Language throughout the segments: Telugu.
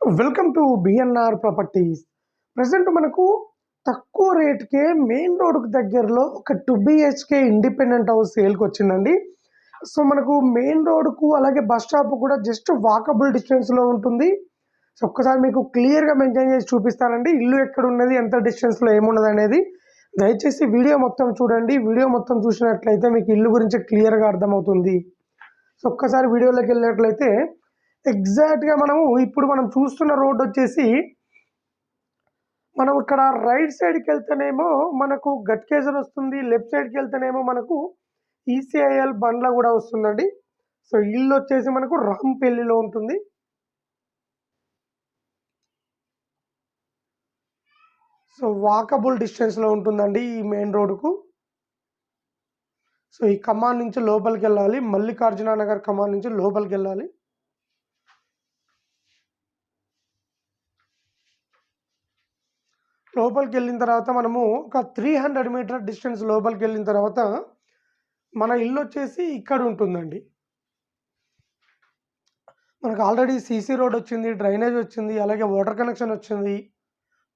Welcome to BNR properties present మనకు తక్కువ రేట్కే మెయిన్ రోడ్కి దగ్గరలో ఒక టూ బిహెచ్కే ఇండిపెండెంట్ హౌస్ సేల్కి వచ్చిందండి. సో మనకు మెయిన్ రోడ్కు అలాగే బస్ స్టాప్ కూడా జస్ట్ వాకబుల్ డిస్టెన్స్లో ఉంటుంది. సో ఒక్కసారి మీకు క్లియర్గా మెయింటైన్ చేసి చూపిస్తానండి. ఇల్లు ఎక్కడ ఉన్నది ఎంత డిస్టెన్స్లో ఏమున్నది అనేది. దయచేసి వీడియో మొత్తం చూడండి. వీడియో మొత్తం చూసినట్లయితే మీకు ఇల్లు గురించి క్లియర్గా అర్థమవుతుంది. సో ఒక్కసారి వీడియోలోకి వెళ్ళినట్లయితే ఎగ్జాక్ట్గా మనము ఇప్పుడు మనం చూస్తున్న రోడ్ వచ్చేసి మనం ఇక్కడ రైట్ సైడ్కి వెళ్తేనేమో మనకు గట్కేజర్ వస్తుంది లెఫ్ట్ సైడ్కి వెళ్తేనేమో మనకు ఈసీఐఎల్ బండ్ల కూడా వస్తుందండి. సో ఇల్లు వచ్చేసి మనకు రాంపల్లిలో ఉంటుంది. సో వాకబుల్ డిస్టెన్స్లో ఉంటుందండి ఈ మెయిన్ రోడ్కు సో ఈ కమాన్ నుంచి లోపలికి వెళ్ళాలి మల్లికార్జున నగర్ కమాన్ నుంచి లోపలికి వెళ్ళాలి. లోపలికి వెళ్ళిన తర్వాత మనము ఒక త్రీ హండ్రెడ్ మీటర్ డిస్టెన్స్ లోపలికి వెళ్ళిన తర్వాత మన ఇల్లు వచ్చేసి ఇక్కడ ఉంటుందండి. మనకు ఆల్రెడీ సీసీ రోడ్ వచ్చింది డ్రైనేజ్ వచ్చింది అలాగే వాటర్ కనెక్షన్ వచ్చింది.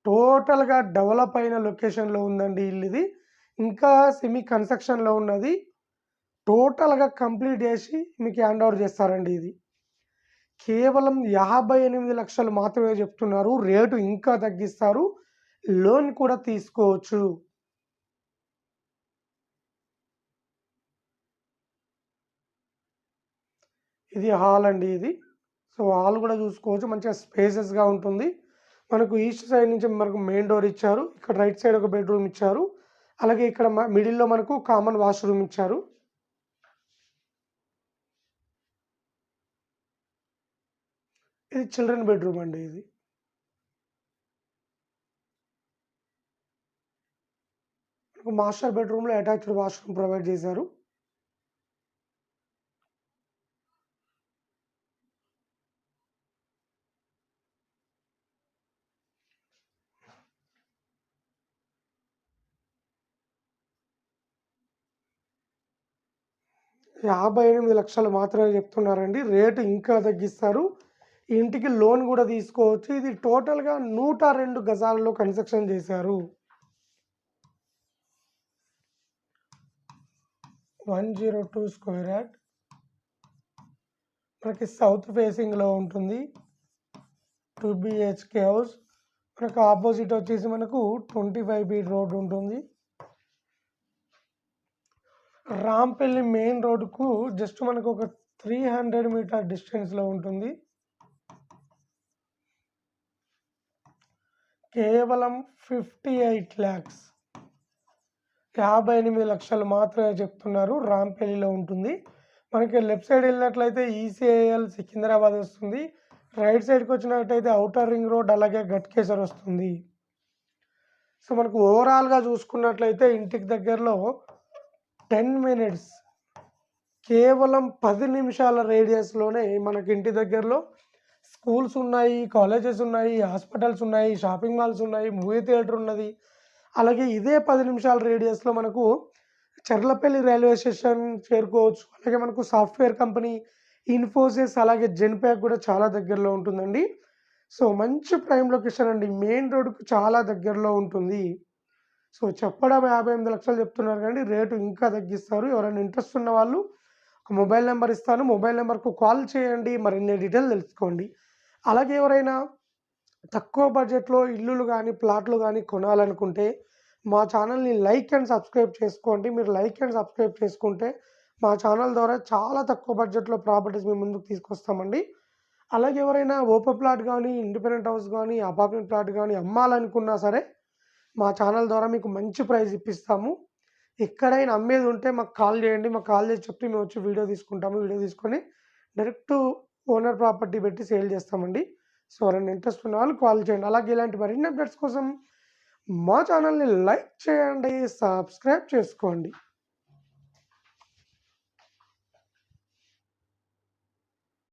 టోటల్గా డెవలప్ అయిన లొకేషన్లో ఉందండి ఇల్లు ఇది. ఇంకా సెమీ కన్స్ట్రక్షన్లో ఉన్నది. టోటల్గా కంప్లీట్ చేసి మీకు హ్యాండ్ ఓవర్ చేస్తారండి ఇది. కేవలం యాభై ఎనిమిది లక్షలు మాత్రమే చెప్తున్నారు. రేటు ఇంకా తగ్గిస్తారు. లోన్ కూడా తీసుకోవచ్చు. ఇది హాల్ అండి ఇది. సో హాల్ కూడా చూసుకోవచ్చు. మంచిగా స్పేసెస్గా ఉంటుంది. మనకు ఈస్ట్ సైడ్ నుంచి మనకు మెయిన్ డోర్ ఇచ్చారు. ఇక్కడ రైట్ సైడ్ ఒక బెడ్రూమ్ ఇచ్చారు. అలాగే ఇక్కడ మిడిల్లో మనకు కామన్ వాష్రూమ్ ఇచ్చారు. ఇది చిల్డ్రన్ బెడ్రూమ్ అండి ఇది. మనకు మాస్టర్ బెడ్రూమ్లో అటాచ్డ్ వాష్రూమ్ ప్రొవైడ్ చేశారు. యాభై ఎనిమిది లక్షలు మాత్రమే చెప్తున్నారండి. రేటు ఇంకా తగ్గిస్తారు. ఇంటికి లోన్ కూడా తీసుకోవచ్చు. ఇది టోటల్గా నూట రెండు గజాలలో కన్స్ట్రక్షన్ చేశారు. One zero two square yard. మనకి సౌత్ ఫేసింగ్లో ఉంటుంది. Two BHK house. మనకు ఆపోజిట్ వచ్చేసి మనకు ట్వంటీ ఫైవ్ బీట్ రోడ్ ఉంటుంది. రాంపల్లి మెయిన్ రోడ్కు జస్ట్ మనకు ఒక త్రీ హండ్రెడ్ మీటర్ డిస్టెన్స్లో ఉంటుంది. కేవలం ఫిఫ్టీ ఎయిట్ ల్యాక్స్. యాభై ఎనిమిది లక్షలు మాత్రమే చెప్తున్నారు. రాంపల్లిలో ఉంటుంది. మనకి లెఫ్ట్ సైడ్ వెళ్ళినట్లయితే ఈసీఐఎల్ సికింద్రాబాద్ వస్తుంది. రైట్ సైడ్కి వచ్చినట్టయితే అవుటర్ రింగ్ రోడ్ అలాగే గట్కేసర్ వస్తుంది. సో మనకు ఓవరాల్గా చూసుకున్నట్లయితే ఇంటికి దగ్గరలో టెన్ మినిట్స్ కేవలం పది నిమిషాల రేడియస్లోనే మనకి ఇంటి దగ్గరలో స్కూల్స్ ఉన్నాయి కాలేజెస్ ఉన్నాయి హాస్పిటల్స్ ఉన్నాయి షాపింగ్ మాల్స్ ఉన్నాయి మూవీ థియేటర్ ఉన్నది. అలాగే ఇదే పది నిమిషాల రేడియస్లో మనకు చర్లపల్లి రైల్వే స్టేషన్ చేరుకోవచ్చు. అలాగే మనకు సాఫ్ట్వేర్ కంపెనీ ఇన్ఫోసిస్ అలాగే జెన్ప్యాక్ కూడా చాలా దగ్గరలో ఉంటుందండి. సో మంచి ప్రైమ్ లొకేషన్ అండి. మెయిన్ రోడ్కు చాలా దగ్గరలో ఉంటుంది. సో చెప్పడం యాభై ఎనిమిది లక్షలు చెప్తున్నారు కానీ రేటు ఇంకా తగ్గిస్తారు. ఎవరైనా ఇంట్రెస్ట్ ఉన్న వాళ్ళు ఒక మొబైల్ నెంబర్ ఇస్తాను. మొబైల్ నెంబర్కు కాల్ చేయండి. మరిన్ని డీటెయిల్ తెలుసుకోండి. అలాగే ఎవరైనా తక్కువ బడ్జెట్లో ఇల్లులు కానీ ప్లాట్లు కానీ కొనాలనుకుంటే మా ఛానల్ని లైక్ అండ్ సబ్స్క్రైబ్ చేసుకోండి. మీరు లైక్ అండ్ సబ్స్క్రైబ్ చేసుకుంటే మా ఛానల్ ద్వారా చాలా తక్కువ బడ్జెట్లో ప్రాపర్టీస్ మేము ముందుకు తీసుకొస్తామండి. అలాగే ఎవరైనా ఓపెన్ ప్లాట్ కానీ ఇండిపెండెంట్ హౌస్ కానీ అపార్ట్మెంట్ ప్లాట్ కానీ అమ్మాలనుకున్నా సరే మా ఛానల్ ద్వారా మీకు మంచి ప్రైస్ ఇప్పిస్తాము. ఎక్కడైనా అమ్మేది ఉంటే మాకు కాల్ చేయండి. మాకు కాల్ చేసి చెప్తే మేము వచ్చి వీడియో తీసుకుంటాము. వీడియో తీసుకొని డైరెక్ట్ ఓనర్ ప్రాపర్టీ పెట్టి సేల్ చేస్తామండి. సో ఎవరైనా ఇంట్రెస్ట్ ఉన్న వాళ్ళు కాల్ చేయండి. అలాగే ఇలాంటి మరిన్ని అప్డేట్స్ కోసం మా ఛానల్ని లైక్ చేయండి సబ్స్క్రైబ్ చేసుకోండి.